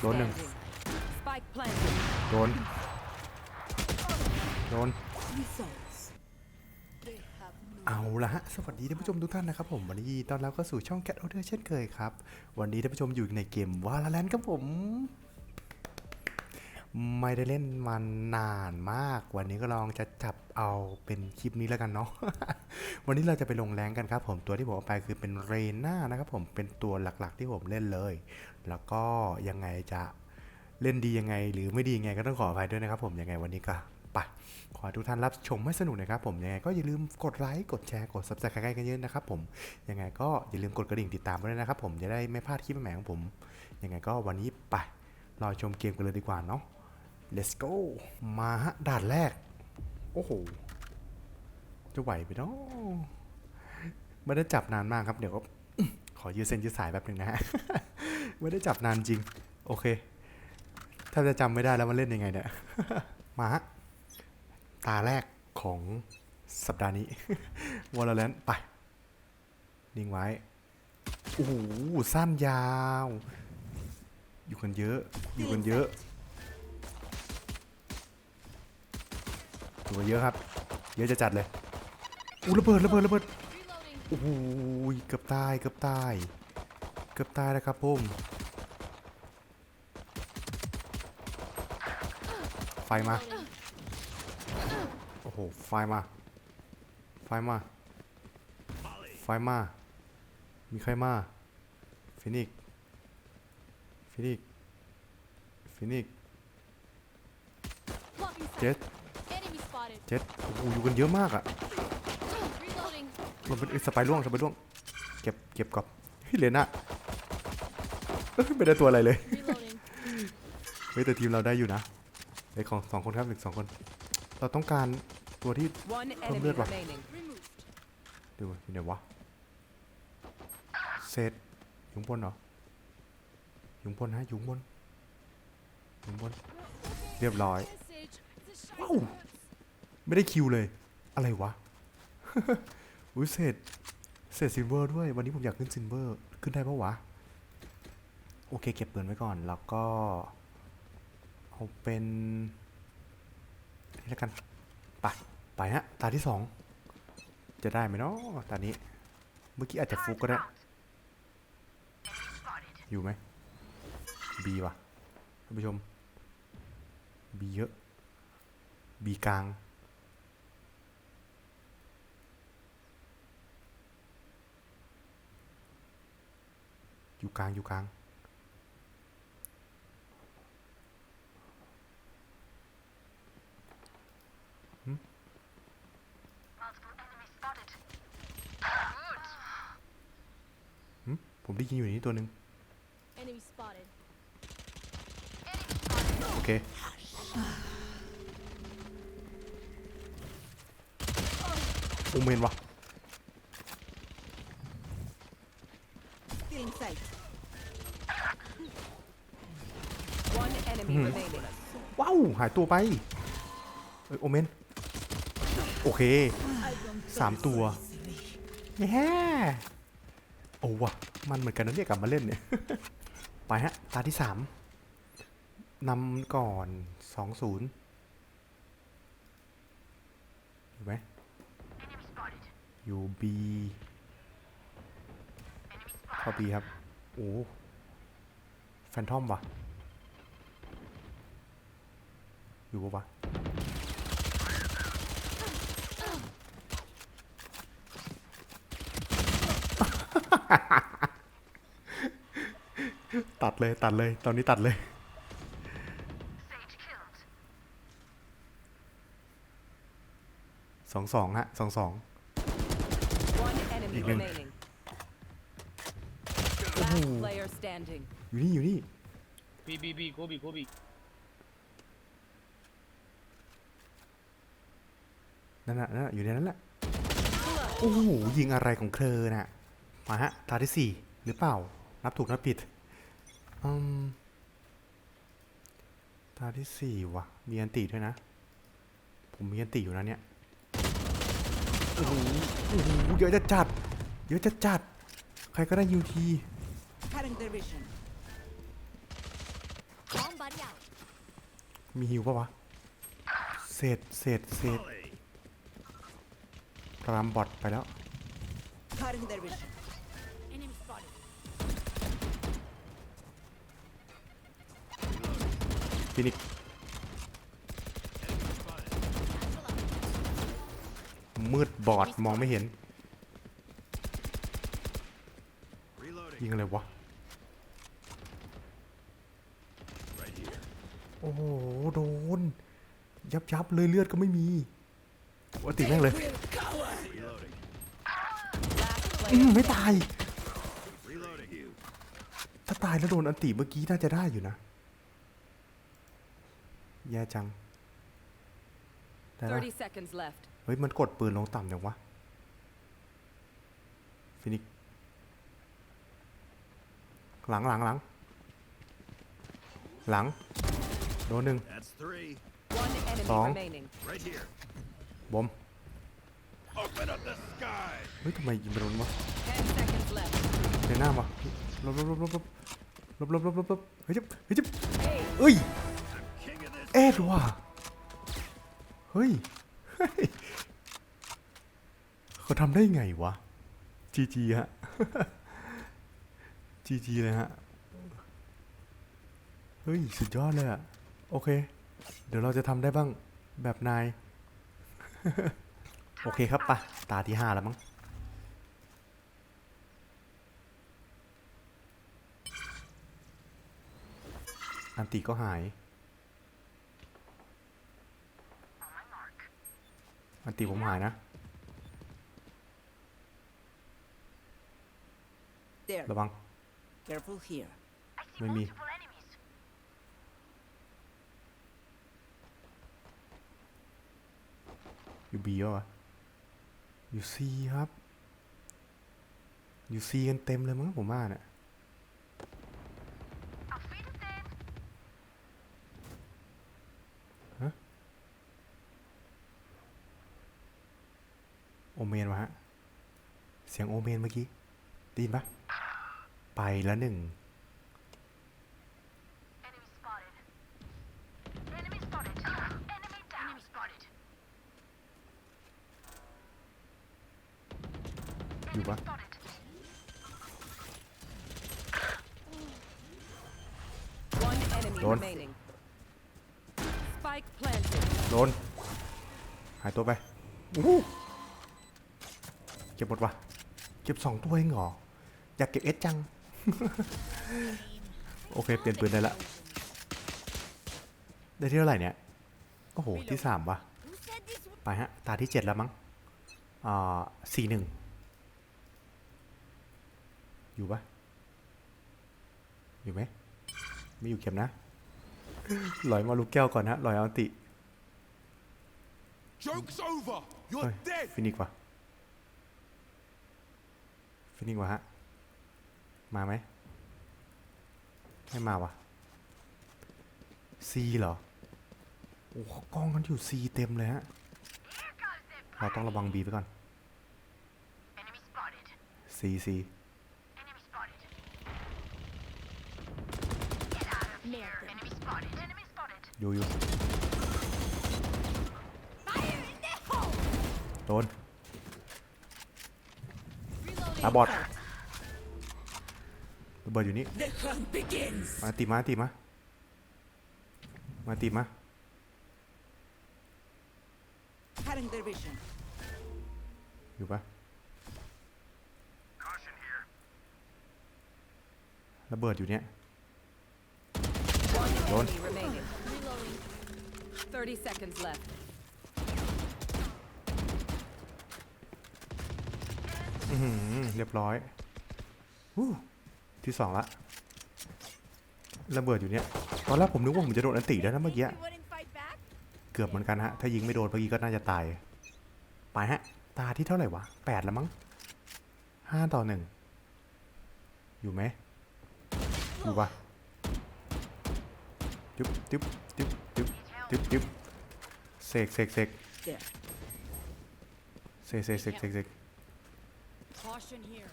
โดนหนึ่งโดน โดน เอาละฮะ สวัสดีท่านผู้ชมทุกท่านนะครับผม วันนี้ตอนรับเข้าสู่ช่อง Cat Order เช่นเคยครับ วันนี้ท่านผู้ชมอยู่ในเกมวาลแลนด์ครับผม ไม่ได้เล่นมานานมาก วันนี้ก็ลองจะจับเอาเป็นคลิปนี้แล้วกันเนาะ วันนี้เราจะไปลงแรงกันครับ ผมตัวที่ผมเอาไปคือเป็นเรน่านะครับผมเป็นตัวหลักๆ ที่ผมเล่นเลย แล้วก็ยังไงจะเล่นดียังไง หรือไม่ดียังไงก็ต้องขออภัยด้วยนะครับ ผมยังไงวันนี้ก็ไปขอทุกท่านรับชมให้สนุกนะครับผมยังไงก็อย่าลืมกดไลค์กดแชร์กด subscribe กันเยอะนะครับผมยังไงก็อย่าลืมกดกระดิ่งติดตามไว้ด้วยนะครับผมจะได้ไม่พลาดคลิปใหม่ของผมยังไงก็วันนี้ไปรอชมเกมกันเลยดีกว่าเนาะ let's go มาฮะด่านแรก โอ้โห จะไหวไปเนาะไม่ได้จับนานมากครับ เดี๋ยวก็ขอยืดเส้นยืดสายแบบหนึ่งนะฮะ ไม่ได้จับนานจริง โอเค ถ้าจะจำไม่ได้แล้วมันเล่นยังไงเนี่ย มาฮะ ตาแรกของสัปดาห์นี้วอลเลนไป นิ่งไว้ โอ้โห สั้นยาว อยู่กันเยอะ อยู่กันเยอะ อยู่กันเยอะครับ เยอะจะจัดเลยอู้ระเบิดระเบิดระเบิดโอ้โหเกือบตายเกือบตายเกือบตายแล้วครับผมไฟมาโอ้โหไฟมาไฟมาไฟมา มีใครมาฟินิกฟินิกฟินิกเจ็ด เจ็ดโอ้โหอยู่กันเยอะมากอะ Reloading. มันเป็นเอ้ยสไปร่วงสไปร่วง เก็บเก็บก่อนเฮ้ยเลน่าเอ้ยไม่ได้ตัวอะไรเลย Reloading. เฮ้ยแต่ทีมเราได้อยู่นะไอของสองคนครับอีกสองคน เราต้องการตัวที่ One Không enemy biết rồi. remaining. ดูอยู่ไหนวะเซตยุงบนเหรอยุงบนฮะยุงบนยุงบนเรียบร้อย Message. It's a ว้าว ไม่ได้คิวเลย อะไรวะ อุ้ยเศษเศษซิลเวอร์ด้วย วันนี้ผมอยากขึ้นซิลเวอร์ ขึ้นได้ปะวะ โอเค เก็บปืนไว้ก่อน แล้วก็ เอาเป็นนี่แล้วกัน ไป ไปฮะ ตาที่สอง จะได้ไหมเนาะตานี้ เมื่อกี้อาจจะฟุกก็ได้ อยู่ไหม บีวะท่านผู้ชม บีเยอะ บีกลาง อยู่กลางอยู่กลางหึหึผมได้ยินอยู่ในนี้ตัวหนึ่ง Enemy spotted. โอเคโอเมนวะ In sight. ว้าว หายตัวไปเอ้ยโอเมน โอเค สามตัวแย่โอ้วะมันเหมือนกันนะเนี่ยกลับมาเล่นเนี่ย ไปฮะ ตาที่สามนำก่อนสองศูนย์อยู่ไหมอยู่บีเข้าบีครับ โอ้ แฟนทอมว่ะ อยู่ปะวะตัดเลยตัดเลย ตอนนี้ตัดเลย สองสองฮะสองสอง One enemy อีกหนึ่ง remaining. Last player standing. อยู่นี่ อยู่นี่ B B B go B go B นั่นน่ะนั่นน่ะอยู่ในนั้นแหละโอ้โหยิงอะไรของเธอน่ะมาฮะตาที่สี่หรือเปล่า นับถูกนับผิดอืมตาที่สี่วะมีอันติด้วยนะ ผมมีอันติอยู่นะเนี่ยโอ้โหโอ้โหเยอะจะจัดเยอะจะจัด ใครก็ได้ยูที Cutting their vision. Bomb buddy out. มีฮิวปะวะเศษเศษเศษ ตามบอทไปแล้ว ฟินิกมืดบอดมองไม่เห็น ยิงอะไรวะ โอ้โห โดน ยับยับเลยเลือดก็ไม่มีว่าติแม่งเลย อื player มไม่ตาย ถ้าตายแล้วโดนอันติเมื่อกี้น่าจะได้อยู่นะ แย่จัง ได้ปะ30 seconds left. เฮ้ย มันกดปืนลงต่ำจังวะ ฟินิกหลังหลังหลัง หลัง โดนหนึ่ง That's three. One enemy Song. remaining. Right here. บอม Open up the sky. เฮ้ยทำไมยิงไปโดนวะ10 seconds left. ในหน้าวะลบลบลบลบลบลบลบลบลบลบเฮ้ยจิ๊บเฮ้ยจิ๊บ Hey, เอ้ย King of this. เอ็ดว่ะเฮ้ยเฮ้ยเขาทำได้ไงวะจีจีฮะจีจีเลยฮะเฮ้ยสุดยอดเลยอะโอเค เดี๋ยวเราจะทำได้บ้างแบบนาย โอเคครับปะตาที่ห้าแล้วมั้ง อันติก็หาย อันติผมหายนะ there. ระวัง Careful here. ไม่มี อยู่บีวะอยู่ซีครับ อยู่ซีกันเต็มเลยมั้งผมว่าเนี่ย โอเมนวะฮะ เสียงโอเมนเมื่อกี้ได้ยินปะไปแล้วหนึ่งอยู่ปะโดน โดน หายตัวไปอู้ เก็บหมดวะเก็บสองตัวเองเหรอ อยากเก็บเอสจัง โอเค เปลี่ยนปืนได้ละ ได้ที่เท่าไหร่เนี่ย โอ้โห ที่สามวะ Who said this was ไปฮะ ตาที่เจ็ดแล้วมั้ง อ่าสี่หนึ่ง อยู่ปะอยู่ไหม ไม่อยู่เข็มนะลอยมาลูกแก้วก่อนนะลอยเอาอันติ Joke's over. You're เฮ้ย dead. ฟินิกส์ว่ะ ฟินิกวะฮะ มาไหมไม่มาวะซีเหรอ โอ้กล้องกันอยู่ซีเต็มเลยฮะ เราต้องระวังบีไปก่อนซีซีอยู่อยู่โดน ตาบอดระเบิดอยู่นี่ The hunt begins. มาติมาติมา มาติมา Cutting their vision. อยู่ปะระเบิดอยู่เนี่ย One Đồn. enemy อื้อหือเรียบร้อยอู้ที่สองละระเบิดอยู่เนี่ยตอนแรกผมนึกว่าผมจะโดนอันติแล้วนะเมื่อกี้ เกือบเหมือนกันฮะ ถ้ายิงไม่โดนเมื่อกี้ก็น่าจะตาย ไปฮะ ตาที่เท่าไหร่วะแปดแล้วมั้งห้าต่อหนึ่ง อยู่ไหมอยู่ปะจุ๊บจุ๊บจุ๊บจุ๊บจุ๊บจุ๊บเสกเสกเสกเสกเสกเสกเสก เสก Caution here.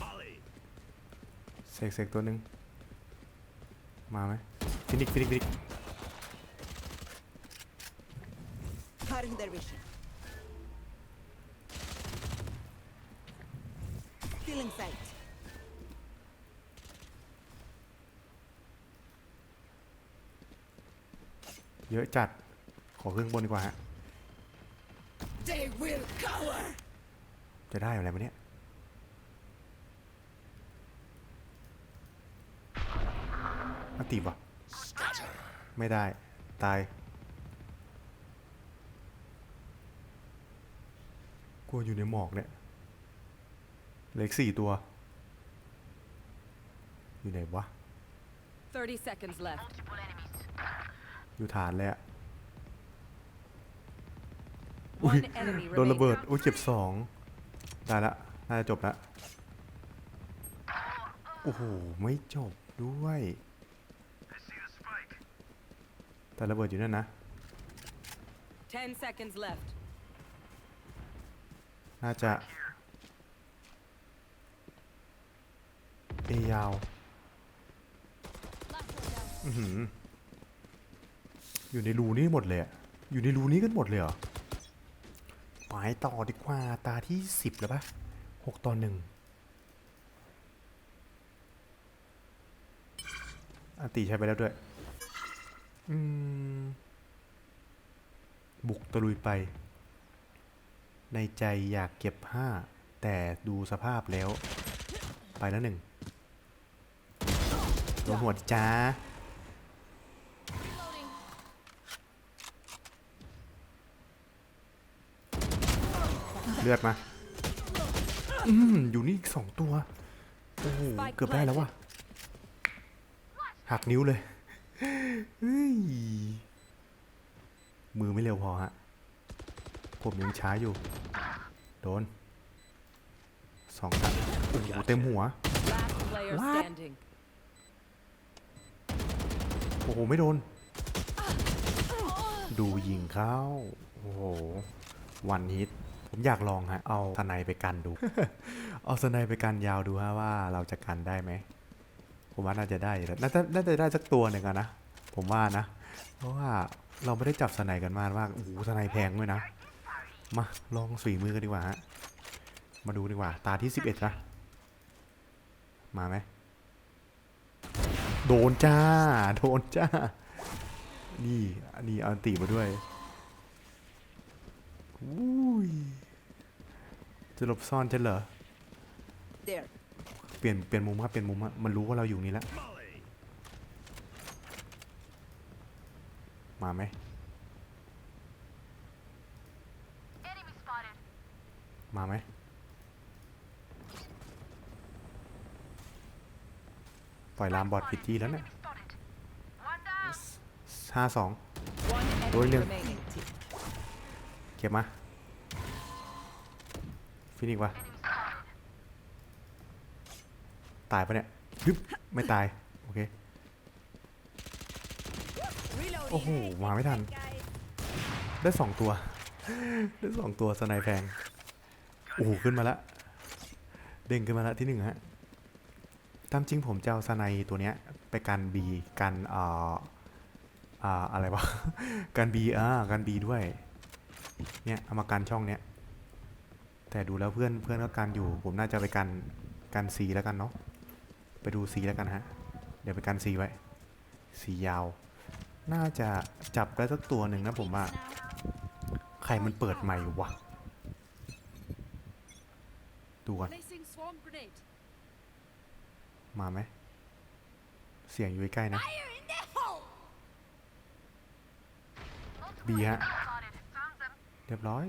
Molly. กเสกตัวหนึ่งมาไหมฟินิกฟินิกฟินิก Cutting their vision. Stealing sight. เยอะจัด ขอเครื่องบนดีกว่าฮะ They will cower. จะได้อะไรมาเนี่ยอันตีปะไม่ได้ ตาย กลัวอยู่ในหมอกเนี่ยเหลืออีกสี่ตัว อยู่ไหนวะ 30 seconds left. Multiple enemies. อยู่ฐานเลยอะ One enemy โดนระเบิด remaining. อุ้ยเจ็บสองได้ละ น่าจะจบละ โอ้โห ไม่จบด้วย แต่ระเบิดอยู่นั่นนะ10 seconds left. น่าจะ เอยาว อือหืออยู่ในรูนี้หมดเลยอะอยู่ในรูนี้กันหมดเลยเหรอ ไปต่อดีกว่าตาที่สิบแล้วปะหกต่อหนึ่งอันตีใช้ไปแล้วด้วย อืม บุกตะลุยไป ในใจอยากเก็บห้า แต่ดูสภาพแล้ว ไปแล้วหนึ่งโดนหัวจ้า เลือดมา อืมอยู่นี่อีกสองตัว โอ้โห เกือบได้แล้วว่ะ หักนิ้วเลยเฮ้ยมือไม่เร็วพอฮะ ผมยังช้าอยู่ โดนสองนัดโอ้โหเต็มหัว Last player What? standing. โอ้โห ไม่โดน ดูยิงเข้า โอ้โห วันฮิต ผมอยากลองฮะ เอาสไนไปกันดู เอาสไนไปกันยาวดูฮะว่าเราจะกันได้ไหม ผมว่าน่าจะได้น่าจะน่าจะได้สักตัวหนึ่งนะ ผมว่านะ เพราะว่าเราไม่ได้จับสไนกันมากมากโอ้โหสไนแพงด้วยนะ มาลองสีมือกันดีกว่าฮะ มาดูดีกว่า ตาที่11นะ มาไหม โดนจ้า โดนจ้า นี่ นี่เอาอันติมาด้วยอุ้ย จะหลบซ่อนฉันเหรอ There. เปลี่ยนเปลี่ยนมุมครับเปลี่ยนมุมครับมันรู้ว่าเราอยู่นี่แล้ว Molly. มาไหม Enemy spotted. มาไหม ปล่อยลามบอดพิจีแล้วเนี่ย Enemy spotted. One down. ห้าสอง One enemy Ôi, liều. remaining. เก็บมา ฟินิกวะตายปะเนี่ยฮึบไม่ตาย โอเค โอ้โห มาไม่ทัน ได้สองตัว ได้สองตัวสไนแพงโอ้โห ขึ้นมาละ เด้งขึ้นมาละที่หนึ่งฮะ ตามจริงผมจะเอาสไนตัวเนี้ย ไปกันบีกันอ่ออ่าอะไรวะ กันบีอ่ากันบีด้วย เนี่ย เอามากันช่องเนี้ย แต่ดูแล้วเพื่อนเพื่อนก็กันอยู่ ผมน่าจะไปกันกันซีแล้วกันเนาะไปดูซีแล้วกันฮะ เดี๋ยวไปกันซีไว้สียาว น่าจะจับได้สักตัวหนึ่งนะผมว่าใครมันเปิดใหม่วะดูกันมาไหมเสียงอยู่ใกล้นะ Fire in the hole. Multiple Bì hả? enemies spotted. Found them. เรียบร้อย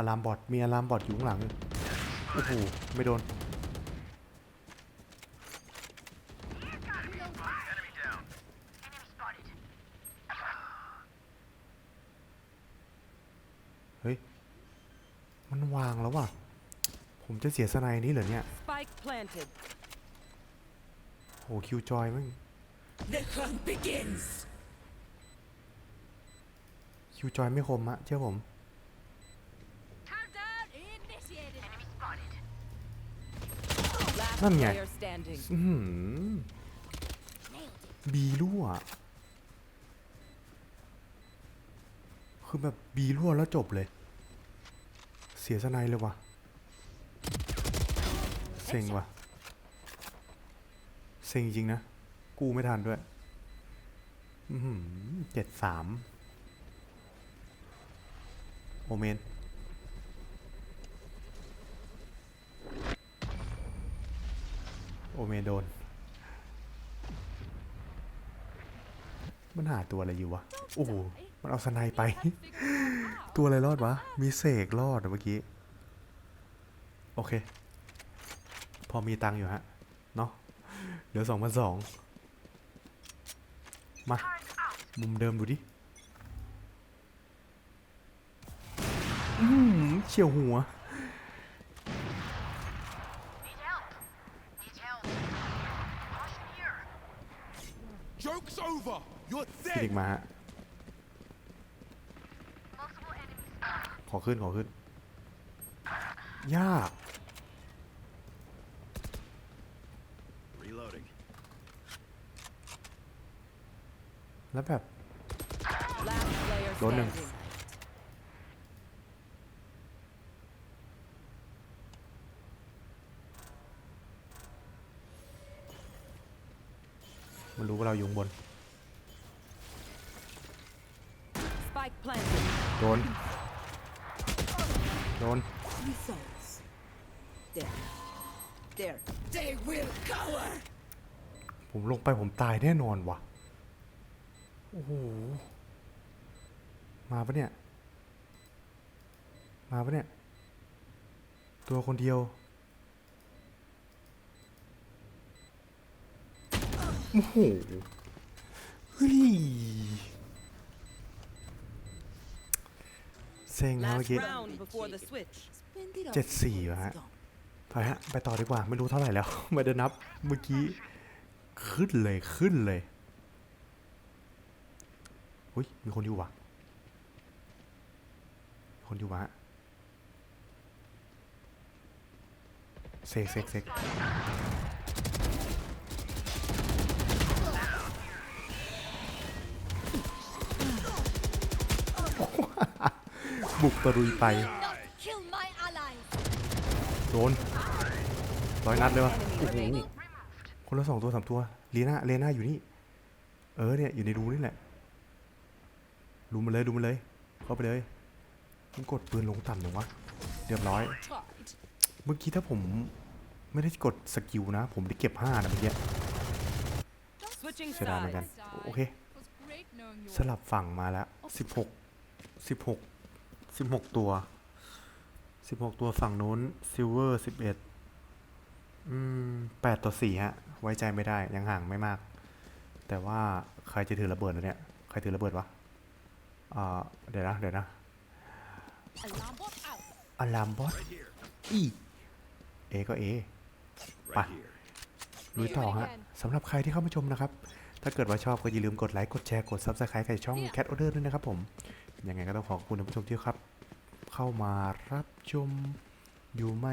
อะลามบอดมีอะลามบอดอยู่ข้างหลังโอ้โหไม่โดน Enemy down. Enemy spotted. เฮ้ยมันวางแล้วว่ะผมจะเสียสไนนี้เหรอเนี่ย Spike planted. โหคิวจอยมั้ง The hunt begins. คิวจอยไม่คมอะเชื่อผม Countdown initiated. Enemy spotted. Last นั่นไง player standing. อื้อหือ Nailed it. บีรั่ว คือแบบบีรั่วแล้วจบเลย เสียสนายเลยว่ะ เซ็งว่ะ เซ็งจริงนะ กูไม่ทันด้วยอือหือเจ็ดสามโอเมน โอ เมโดน มันหาตัวอะไรอยู่วะ โอ้โห มันเอาสไนไป ตัวอะไรรอดวะ มีเสกรอดอเมื่อกี้ โอเค พอมีตังอยู่ฮะ เนาะเหลือสองพันสอง มา มุมเดิมดูดิอืมเฉียวหัว Need help. Need help. Caution here. Joke's over! You're ฟินิ dead! กมาฮะ Multiple enemies. ขอขึ้น ขอขึ้น ยาก Reloading. แล้วแบบ Last player Đốn đừng. standing. มันรู้ว่าเราอยู่ข้างบน โดน โดน Missiles. There. There. They will cover. ผมลงไปผมตายแน่นอนว่ะโอ้โห มาปะเนี่ย มาปะเนี่ย ตัวคนเดียว โอ้โห เฮ้ย เซ็งนะเมื่อ Last กี้ round before the switch. เจ็ดสี่วะฮะไปฮะ ไปต่อดีกว่า ไม่รู้เท่าไหร่แล้ว ไม่ได้นับ เมื่อกี้ ขึ้นเลย ขึ้นเลย อุ้ย มีคนอยู่วะ คนอยู่วะเซกเซกเซก บุกตะรุยไป โดนร้อยนัดเลยวะโอ้โหคนละสองตัวสามตัวเลน่าเลน่าอยู่นี่ เออเนี่ยอยู่ในรูนี่แหละรูมันเลยรูมันเลย เข้าไปเลยมันกดปืนลงต่ำหนึ่งวะเรียบร้อย เมื่อกี้ถ้าผมไม่ได้กดสกิลนะ ผมได้เก็บห้านะเมื่อกี้เสียดายเหมือนกัน โอเค สลับฝั่งมาแล้วสิบหกสิบหก สิบหกตัวสิบหกตัวฝั่งนู้นซิลเวอร์สิบเอ็ดอืมแปดต่อสี่ฮะ ไว้ใจไม่ได้ ยังห่างไม่มาก แต่ว่าใครจะถือระเบิดนะเนี่ย ใครถือระเบิดวะอ่าเดี๋ยวนะ เดี๋ยวนะ Alarm bot out. อะลามบอส Right here. อีเอก็เอ Right here. ลุยต่อฮะสำหรับใครที่เข้ามาชมนะครับ ถ้าเกิดว่าชอบก็อย่าลืมกดไลค์ กดแชร์ กด Subscribe กับช่อง Cat Order ด้วยนะครับผม ยังไงก็ต้องขอขอบคุณท่านผู้ชมที่ครับ เข้ามารับชม อยู่ไหม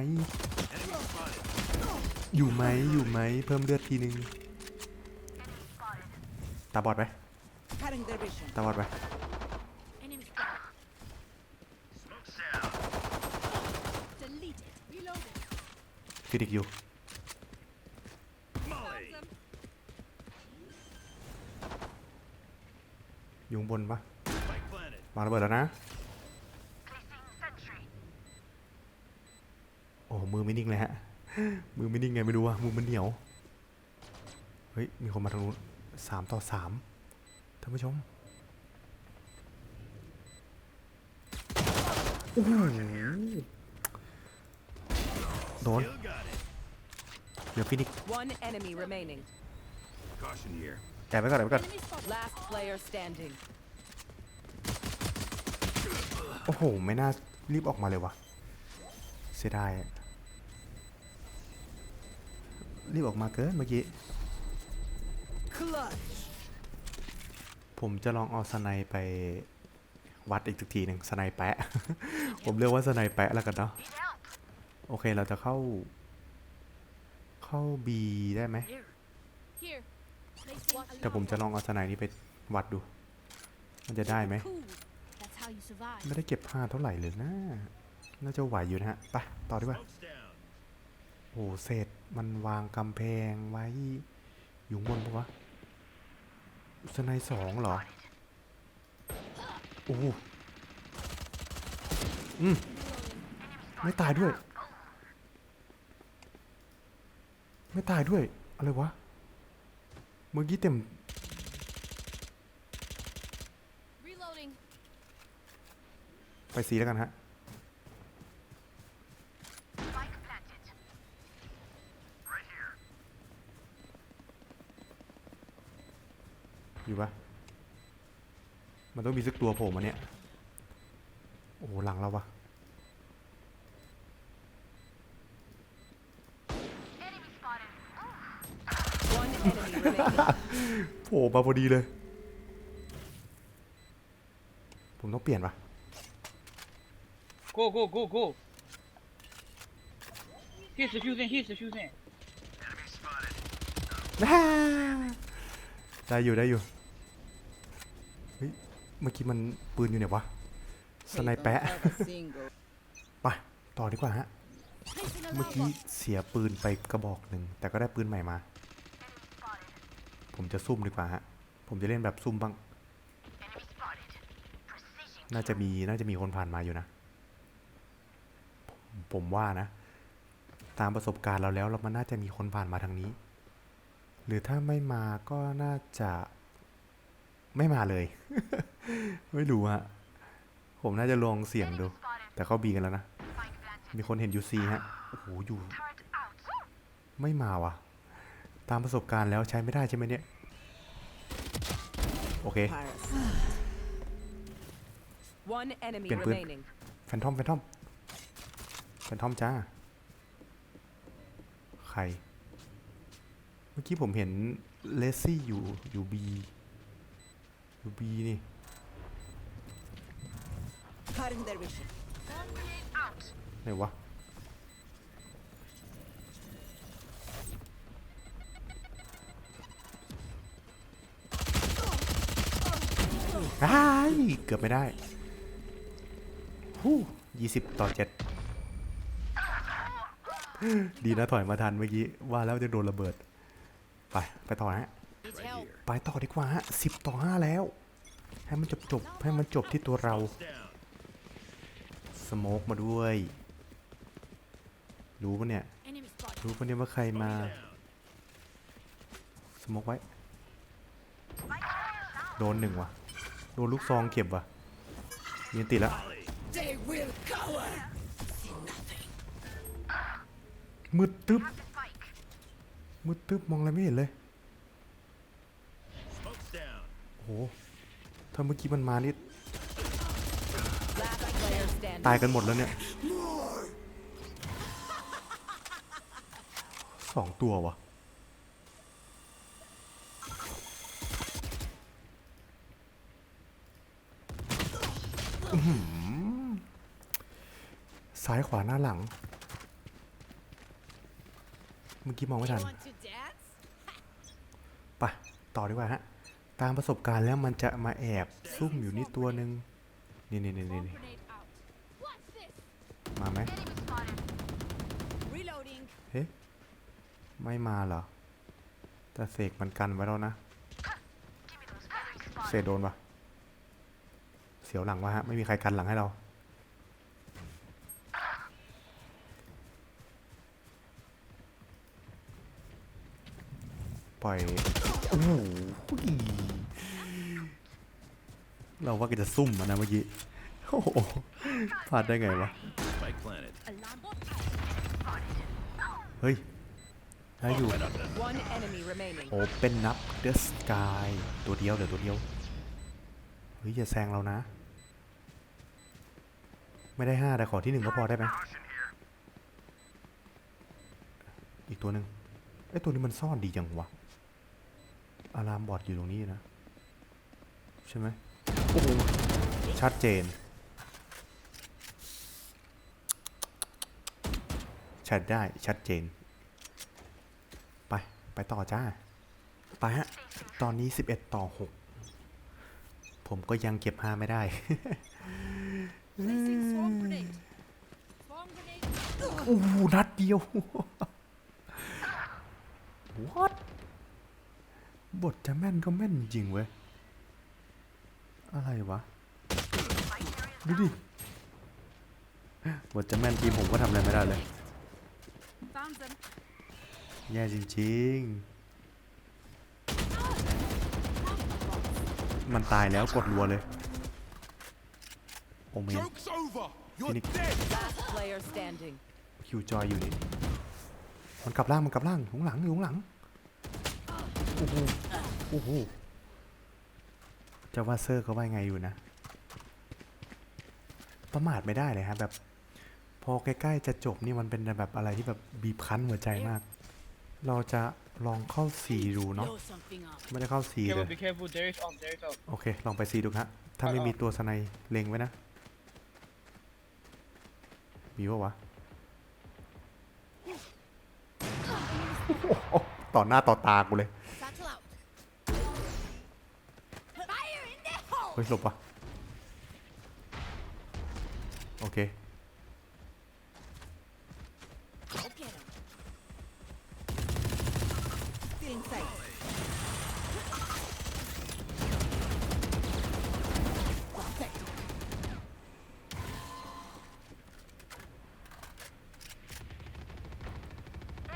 อยู่ไหมอยู่ไหม เพิ่มเลือดทีนึง ตาบอดไหมตาบอดไหมฟิดิกอยู่อยู่ข้างบนปะ วางระเบิดแล้วนะ Placing sentry. โอ้โหมือไม่นิ่งเลยฮะ มือไม่นิ่งไงไม่รู้อะมือมันเหนียว เฮ้ย มีคนมาทางนู้นสามต่อสามท่านผู้ชมโอ้โหโดน Still got it. เดี๋ยวฟินิก One enemy remaining. Caution here. แอบไว้ก่อนแอบไว้ก่อน Enemy spotted. Last player standing. โอ้โห ไม่น่ารีบออกมาเลยวะเสียดายรีบออกมาเกินเมื่อกี้ Clutch. ผมจะลองเอาสไนไปวัดอีกสักทีหนึ่งสไนแปะ ผมเรียกว่าสไนแปะแล้วกันเนาะ โอเคเราจะเข้า เข้า B ได้ไหม แต่ผมจะลองเอาสไนนี้ไปวัดดู มันจะได้ไหม ไม่ได้เก็บผ้าเท่าไหร่เลยนะ น่าจะไหวอยู่นะฮะ ไป ต่อดีกว่า โอ้เศษมันวางกำแพงไว้ อยู่บนปะวะสไนสองเหรอ โอ้โหอืมไม่ตายด้วย ไม่ตายด้วย อะไรวะ เมื่อกี้เต็ม ไปสีแล้วกันฮะอยู่ปะมันต้องมีสักตัวโผล่มาเนี่ย โอ้โหหลังเราวะโผล่มาพอดีเลย ผมต้องเปลี่ยนปะ Go go go go. Here's the fuse in. Here's the fuse in. Enemy spotted. ได้อยู่ได้อยู่เฮ้ยเมื่อกี้มันปืนอยู่ไหนวะสไนแปะ ไปต่อดีกว่าฮะ เมื่อกี้เสียปืนไปกระบอกหนึ่งแต่ก็ได้ปืนใหม่มา ผมจะซุ่มดีกว่าฮะ ผมจะเล่นแบบซุ่มบ้าง น่าจะมีน่าจะมีคนผ่านมาอยู่นะ ผมผมว่านะ ตามประสบการณ์เราแล้วเรามันน่าจะมีคนผ่านมาทางนี้ หรือถ้าไม่มาก็น่าจะไม่มาเลย ไม่รู้ฮะผมน่าจะลองเสี่ยงดู Spotted. แต่เข้าบีกันแล้วนะ Spike planted. มีคนเห็นยูซีฮะโอ้โหอยู่ Turret out. ไม่มาว่ะ ตามประสบการณ์แล้วใช้ไม่ได้ใช่ไหมเนี่ย โอเค One enemy Bien, bien. remaining. แฟนทอมแฟนทอม แฟนทอมจ้า ใคร เมื่อกี้ผมเห็นเลซี่อยู่อยู่บีอยู่บีนี่ Cutting their vision. Out. ไหนวะอ้ายเกือบไม่ได้ฮู้ยี่สิบต่อเจ็ด ดีนะถอยมาทันเมื่อกี้ ว่าแล้วจะโดนระเบิด ไป ไปต่อฮะ ไปต่อดีกว่าฮะสิบต่อห้าแล้ว ให้มันจบจบให้มันจบที่ตัวเรา สโมกมาด้วย รู้ปะเนี่ย รู้ปะเนี่ยว่าใครมา สโมกไว้ โดนหนึ่งว่ะ โดนลูกซองเก็บว่ะยินติดแล้ว มืดตึ๊บมืดตึ๊บมองอะไรไม่เห็นเลยโอ้โหถ้าเมื่อกี้มันมานี่ตายกันหมดแล้วเนี่ยสองตัววะซ้ายขวาหน้าหลัง มื่อกี้มองไม่ทัน Want to dance? ไปต่อดีกว่าฮะ ตามประสบการณ์แล้วมันจะมาแอบซุ่มอยู่นี่ตัวหนึ่งนี่นี่นี่ Bomb นี่ grenade out. Watch this. มาไหม Enemy spotted. Reloading. เฮ้ไม่มาเหรอ แต่เสกมันกันไว้แล้วนะ Give me those. Enemy spotted. เสกโดนปะเสียวหลังวะฮะ ไม่มีใครกันหลังให้เรา ปล่อยโอ้โหเราว่าก็จะซุ่มมันนะเมื่อกี้โอ้โหพลาดได้ไงวะ Spike planted. Alarm bot out. เฮ้ยได้อยู่ One enemy remaining. โอเป็นนับเดอะสกายตัวเดียวเดี๋ยวตัวเดียวเฮ้ยอย่าแซงเรานะ ไม่ได้ห้าแต่ขอที่หนึ่งก็พอได้ไหมอีกตัวหนึ่งไอ้ตัวนี้มันซ่อนดีจังวะ อารามบอดอยู่ตรงนี้นะ ใช่ไหมโอ้โหชัดเจนชัดได้ชัดเจน ไป ไปต่อจ้า ไปฮะ ตอนนี้ 11 ต่อ 6 ผมก็ยังเก็บ5ไม่ได้ โอ้หนัดเดียว what บทจะแม่นก็แม่นจริงเว้ย อะไรวะ ดูดิ บทจะแม่นทีมผมก็ทำอะไรไม่ได้เลย Found them. แย่จริงๆ มันตายแล้วกดรัวเลย โอเมน Joke's over. You're Phoenix. dead. Last player standing. คิวจอยอยู่นี่ มันกลับล่าง มันกลับล่างอยู่ข้างหลังอยู่ข้างหลัง โอ้โหโอ้โหจะว่าเซอร์เขาว่าไงอยู่นะ ประมาทไม่ได้เลยฮะแบบ พอใกล้ๆจะจบนี่มันเป็นแบบอะไรที่แบบบีบคั้นหัวใจมาก เราจะลองเข้าสีดูเนาะไม่ได้เข้าสีเลย careful. There is up, there is up. โอเค ลองไปซีดูฮะถ้าไม่มีตัวสไนเล็งไว้นะ มีปะวะต่อหน้าต่อตากูเลย ฮ้ยหลบวะโอเค Go get him. Stealing sight.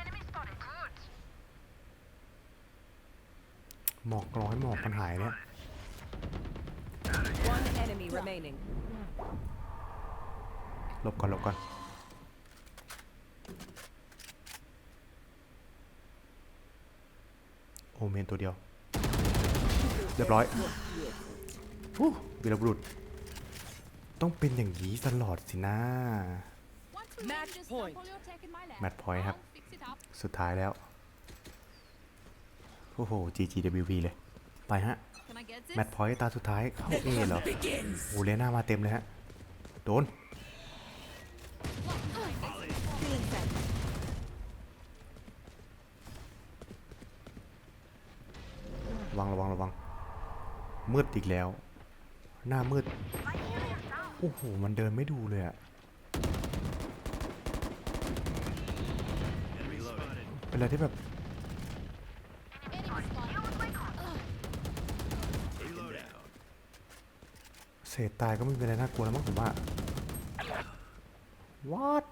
Enemy spotted. Good. หมอกร้อยหมอกมันหายเนี่ย One enemy remaining. หลบก่อนหลบก่อน โอเมนตัวเดียว เรียบร้อยฮู้วีรบุรุษ ต้องเป็นอย่างนี้ตลอดสินะ Want to Match just point. double your tech in my lab. Match point ครับ I'll fix it up. สุดท้ายแล้ว โอ้โห GGWP เลย ไปฮะ แมตช์พอยต์ตาสุดท้ายเข้าเอเหรอโอ้เลน่ามาเต็มเลยฮะ โดน ระวังระวังระวัง มืดอีกแล้ว หน้ามืด โอ้โห มันเดินไม่ดูเลยอะเป็นอะไรที่แบบ Enemy spotted. Reloading. เศษตายก็ไม่เป็นไรน่ากลัวแล้วมั้งผมว่า what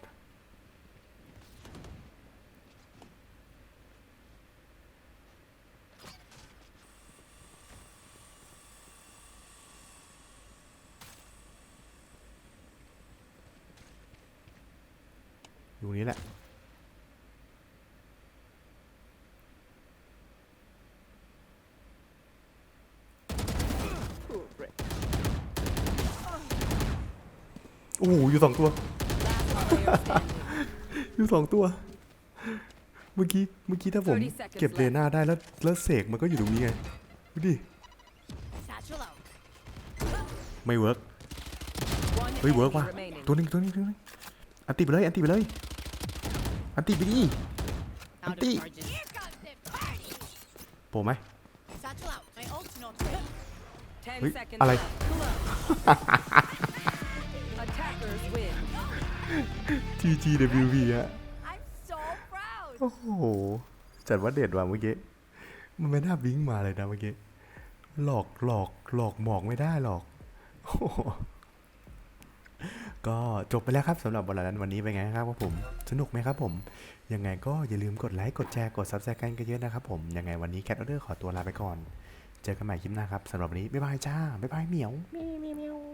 โอ้โหอยู่สองตัว Last player standing. อยู่สองตัว เมื่อกี้ เมื่อกี้ถ้าผม30 seconds เก็บ left เลน่าได้แล้ว แล้วเสกมันก็อยู่ตรงนี้ไง ดูดิ Satchel out. ไม่เวิร์ก One เฮ้ยเวิร์ก enemy ว่ะ remaining. ตัวหนึงตัวหนึงตัวหนึงอันติไปเลย อันติไปเลย อันติไปดิ Out of Anti. charges. Here comes the party. โปรไหม Satchel out. My ult's not ready. Ten GGWP ฮะ I'm so proud. โอ้โห จัดว่าเด็ดว่ะเมื่อกี้ มันไม่น่าบิงมาเลยนะเมื่อกี้ หลอกหลอกหลอกหมอกไม่ได้หรอกโอ้โหก็จบไปแล้วครับสำหรับบอลลันวันนี้เป็นไงครับว่าผม สนุกไหมครับผม ยังไงก็อย่าลืมกดไลค์ กดแชร์ กดซับสไครต์กันเยอะนะครับผม ยังไงวันนี้แคทออเดอร์ขอตัวลาไปก่อน เจอกันใหม่คลิปหน้าครับสำหรับวันนี้ บ๊ายบายจ้า บ๊ายบายเหมียว Meow.